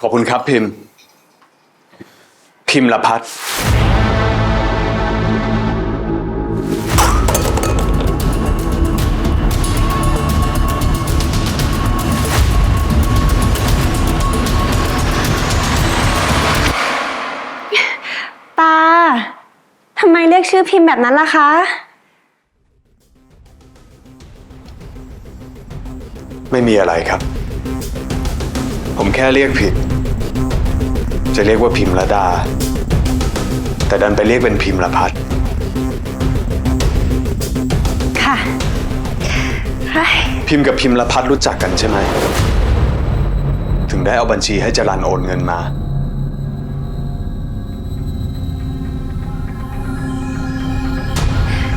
ขอบคุณครับพิมพ์ พิมพ์ละพัฒน์ตา ทำไมเรียกชื่อพิมพ์แบบนั้นล่ะคะ ไม่มีอะไรครับ ผมแค่เรียกผิด จะเรียกว่าพิมพ์ละดา แต่ดันไปเรียกเป็นพิมพ์ละพัฒน์ค่ะเฮ้ยพิมพ์กับพิมพ์ละพัฒน์รู้จักกันใช่ไหม ถึงได้เอาบัญชีให้จรันโอนเงินมา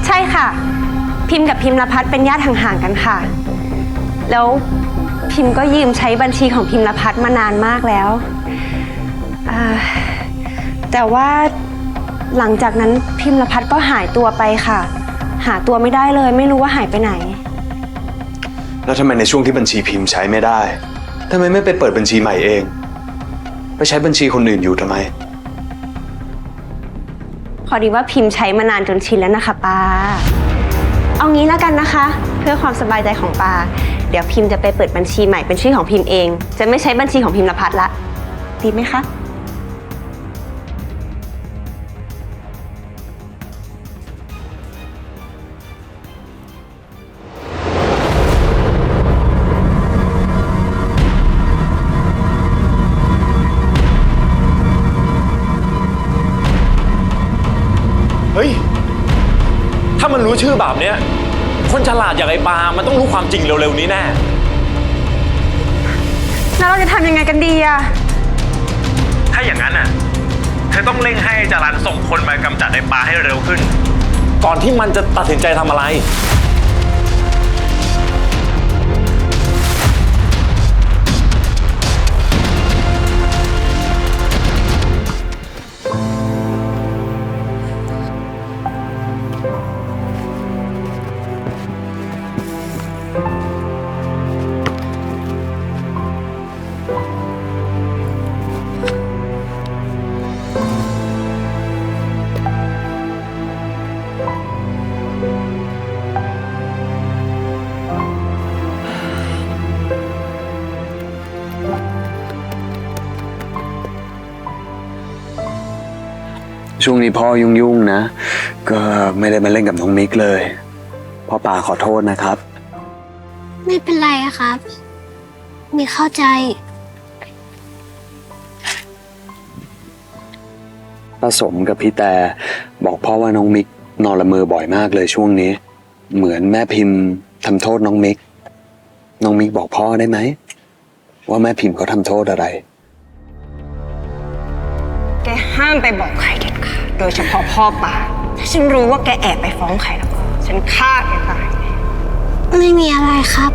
ใช่ค่ะ พิมพ์กับพิมพ์ละพัฒน์เป็นญาติห่างๆกันค่ะ แล้ว พิมพ์ก็ยืมใช้บัญชีของพิมพ์ละพัฒน์มานานมากแล้วอ่าแต่ว่าหลังจากนั้นพิมพ์ละพัฒน์ก็หายตัวไปค่ะ หาตัวไม่ได้เลย ไม่รู้ว่าหายไปไหน แล้วทำไมในช่วงที่บัญชีพิมพ์ใช้ไม่ได้ทำไมไม่ไปเปิดบัญชีใหม่เอง ไปใช้บัญชีคนอื่นอยู่ทำไม พอดีว่าพิมพ์ใช้มานานจนชินแล้วนะคะปาเอางี้แล้วกันนะคะ เพื่อความสบายใจของปา เดี๋ยวพิมพ์จะไปเปิดบัญชีใหม่เป็นชื่อของพิมพ์เอง จะไม่ใช้บัญชีของพิมพ์ละพัดละดีไหมคะเฮ้ย ถ้ามันรู้ชื่อแบบเนี้ย คนฉลาดอย่างไอ้ปามันต้องรู้ความจริงเร็วๆนี้แน่ แล้วเราจะทำยังไงกันดีอะถ้าอย่างนั้นน่ะ เธอต้องเร่งให้จารันส่งคนมากำจัดไอ้ปาให้เร็วขึ้น ก่อนที่มันจะตัดสินใจทำอะไร ช่วงนี้พ่อยุ่งๆนะ ก็ไม่ได้มาเล่นกับน้องมิกเลย พ่อป่าขอโทษนะครับ ไม่เป็นไรอะครับ มีเข้าใจ ป้าสมกับพี่แต่บอกพ่อว่าน้องมิกนอนละเมอบ่อยมากเลยช่วงนี้ เหมือนแม่พิมพ์ทำโทษน้องมิก น้องมิกบอกพ่อได้ไหม ว่าแม่พิมพ์เขาทำโทษอะไรแก ห้ามไปบอกใครเด็ดขาดโดยเฉพาะพ่อป่า ถ้าฉันรู้ว่าแกแอบไปฟ้องใครแล้วก็ฉันฆ่าแกตาย ไม่มีอะไรครับ